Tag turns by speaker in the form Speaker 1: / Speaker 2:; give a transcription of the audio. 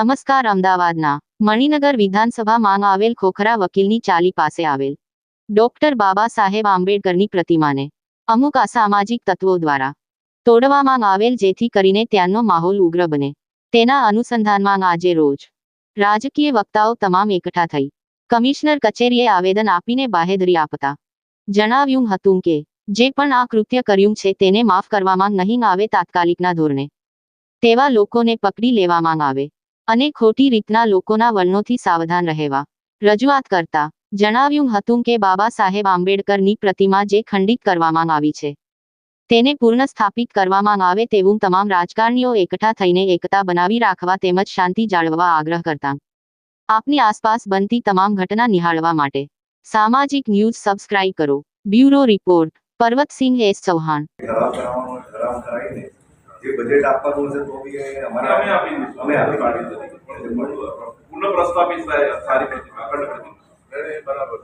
Speaker 1: નમસ્કાર અમદાવાદના મણિનગર વિધાનસભામાં આવેલ ખોખરા વકીલની ચાલી પાસે આવેલ ડોક્ટર બાબા સાહેબ આંબેડકરની પ્રતિમાને અમુક અસામાજિક તત્વો દ્વારા તોડવામાં આવેલ જેથી કરીને ત્યાંનો માહોલ ઉગ્ર બને તેના અનુસંધાનમાં આજે રોજ રાજકીય વક્તાઓ તમામ એકઠા થઈ કમિશનર કચેરીએ આવેદન આપીને બાહેધરી આપતા જણાવ્યું હતું કે જે પણ આ કૃત્ય કર્યું છે તેને માફ કરવામાં નહીં આવે તાત્કાલિકના ધોરણે તેવા લોકોને પકડી લેવામાં આવે અને ખોટી રીતના લોકોના વલણોથી સાવધાન રહેવા. રજૂઆત કરતા જણાવ્યું હતું કે બાબા સાહેબ આંબેડકરની પ્રતિમા જે ખંડિત કરવામાં આવી છે, તેને પૂર્ણ સ્થાપિત કરવામાં આવે તેવું તમામ રાજકારણીઓ એકઠા થઈને એકતા બનાવી રાખવા તેમજ શાંતિ જાળવવા આગ્રહ કરતા. આપની આસપાસ બનતી તમામ ઘટના નિહાળવા માટે સામાજિક ન્યૂઝ સબસ્ક્રાઇબ કરો.
Speaker 2: Bureau report Parvatsinh S Chauhan. જે બજેટ આપવાનું હશે તો બી અમારા
Speaker 3: અમે આપી દઈશું.
Speaker 2: અમે આપી
Speaker 3: પણ
Speaker 2: મળ્યું.
Speaker 3: પૂર્ણ પ્રસ્તાવિત સારી પ્રતિભા બરાબર.